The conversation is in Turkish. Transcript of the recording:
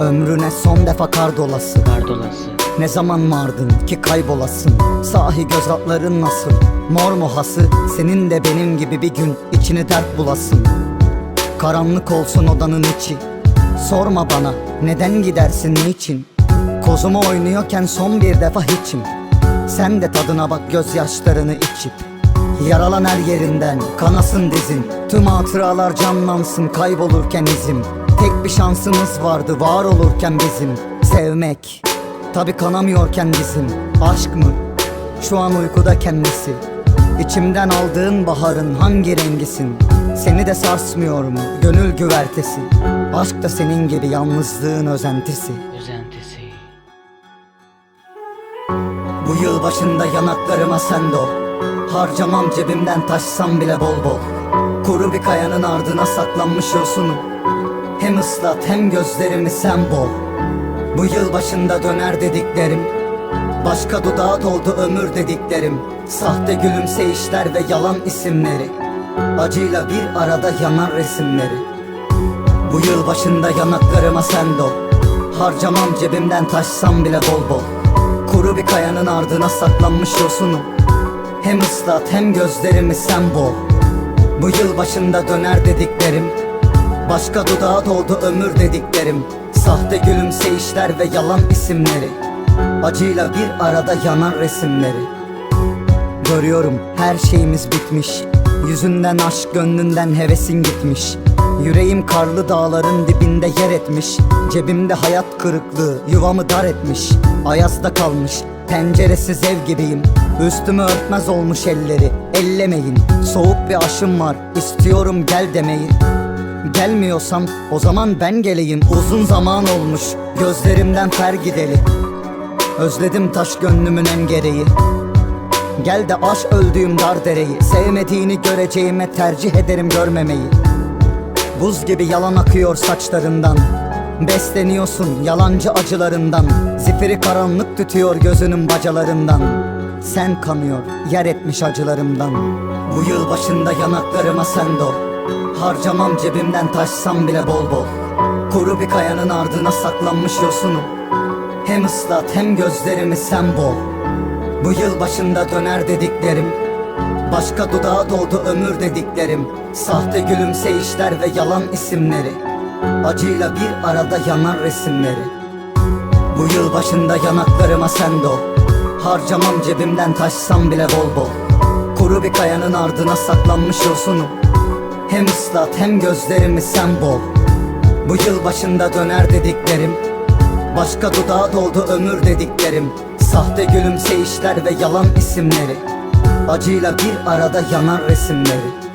Ömrüne son defa kar dolası Kardolası Ne zaman vardın ki kaybolasın? Sahi göz altların nasıl? Mor muhası Senin de benim gibi bir gün içini dert bulasın. Karanlık olsun odanın içi. Sorma bana neden gidersin niçin? Kozumu oynuyorken son bir defa hiçim. Sen de tadına bak gözyaşlarını içip. Yaralan her yerinden kanasın dizin. Tüm hatıralar canlansın kaybolurken izim bir şansımız vardı var olurken bizim. Sevmek Tabi kanamıyorken bizim. Aşk mı? Şu an uykuda kendisi. İçimden aldığın baharın hangi rengisin? Seni de sarsmıyor mu? Gönül güvertesi? Aşk da senin gibi yalnızlığın özentisi. Özentisi. Bu yıl başında yanaklarıma sen dol Harcamam cebimden taşsam bile bol bol. Kuru bir kayanın ardına saklanmış yosunu Hem ıslat hem gözlerimi sen bol. Bu yıl başında döner dediklerim. Başka dudağa doldu ömür dediklerim. Sahte gülümseyişler ve yalan isimleri. Acıyla bir arada yanan resimleri. Bu yıl başında yanaklarıma sen dol. Harcamam cebimden taşsam bile bol bol. Kuru bir kayanın ardına saklanmış yosunu Hem ıslat hem gözlerimi sen bol. Bu yıl başında döner dediklerim Başka dudağa doldu ömür dediklerim. Sahte gülümseyişler ve yalan isimleri. Acıyla bir arada yanan resimleri. Görüyorum her şeyimiz bitmiş. Yüzünden aşk gönlünden hevesin gitmiş. Yüreğim karlı dağların dibinde yer etmiş. Cebimde hayat kırıklığı yuvamı dar etmiş. Ayazda kalmış penceresiz ev gibiyim. Üstümü örtmez olmuş elleri ellemeyin. Soğuk bir aşım var istiyorum gel demeyi Gelmiyorsam o zaman ben geleyim. Uzun zaman olmuş gözlerimden fer gideli. Özledim taş gönlümün en gereği Gel de aş öldüğüm dar dereyi. Sevmediğini göreceğime tercih ederim görmemeyi. Buz gibi yalan akıyor saçlarından. Besleniyorsun yalancı acılarından. Zifiri karanlık tutuyor gözünün bacalarından. Sen kanıyor yer etmiş acılarımdan. Bu yıl başında yanaklarıma sen dol Harcamam cebimden taşsam bile bol bol. Kuru bir kayanın ardına saklanmış yosunu Hem ıslat hem gözlerimi sen bol. Bu yıl başında döner dediklerim. Başka dudağa doldu ömür dediklerim. Sahte gülümseyişler ve yalan isimleri. Acıyla bir arada yanan resimleri. Bu yıl başında yanaklarıma sen dol Harcamam cebimden taşsam bile bol bol. Kuru bir kayanın ardına saklanmış yosunu Hem ıslat hem gözlerimi sen bol. Bu yıl başında döner dediklerim. Başka dudağa doldu ömür dediklerim. Sahte gülümseyişler ve yalan isimleri. Acıyla bir arada yanan resimleri